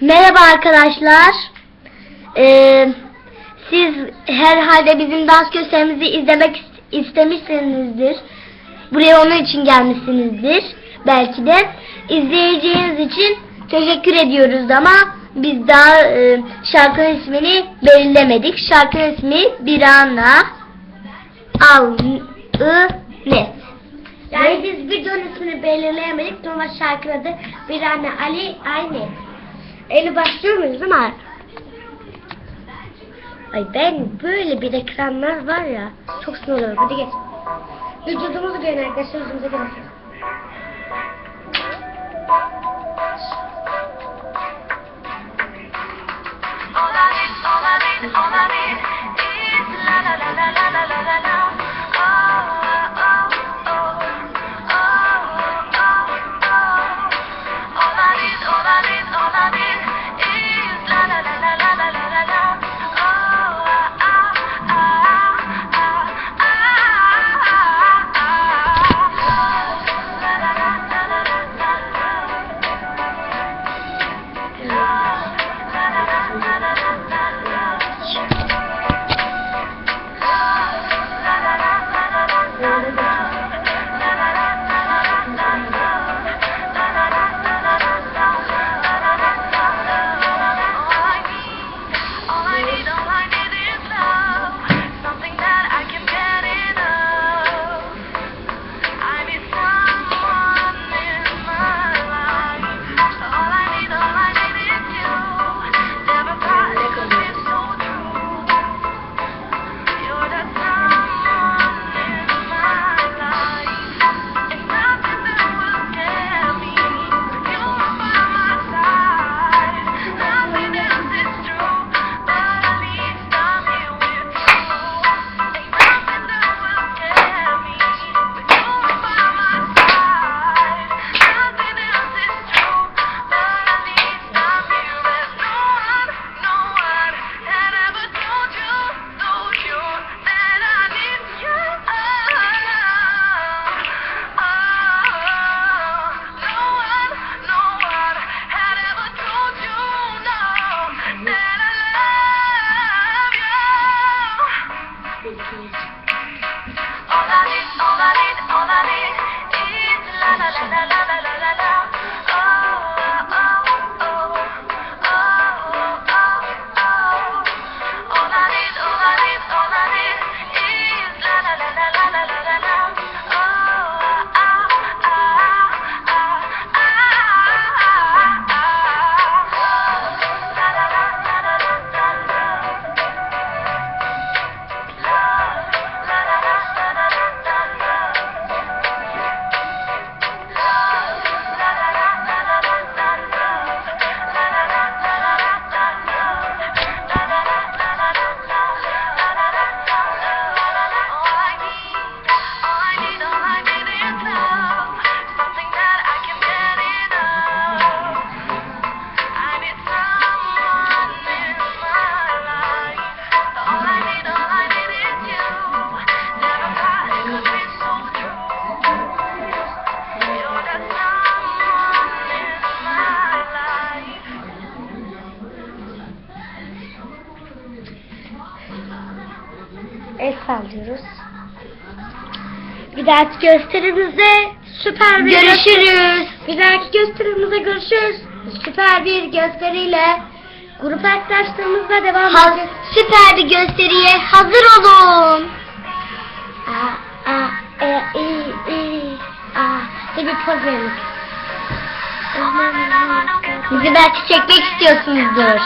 Merhaba arkadaşlar. Ee, siz herhalde bizim dans gösterimizi izlemek istemişsinizdir. Buraya onun için gelmişsinizdir. Belki de izleyeceğiniz için teşekkür ediyoruz ama biz daha e, şarkının ismini belirlemedik. Şarkının ismi Birana Al I Ne. Videonun ismini belirleyemedik. Normal şarkının adı Bir Anne Ali Aynı. Eli başlıyor muyuz değil mi? Ay ben böyle bir ekranlar var ya. Çok sinir. Hadi geç. Vücudumuzu görün arkadaşlar. Yüzümüze görün. La la la la la la la la. el sallıyoruz. Bir dahaki gösterimizde süper bir görüşürüz. Bir dahaki gösterimizde görüşürüz. Süper bir gösteriyle grup arkadaşlarımızla devam ha edeceğiz. Süper bir gösteriye hazır olun. A a e i i a. Bir poz verin. Bizi belki çekmek istiyorsunuzdur.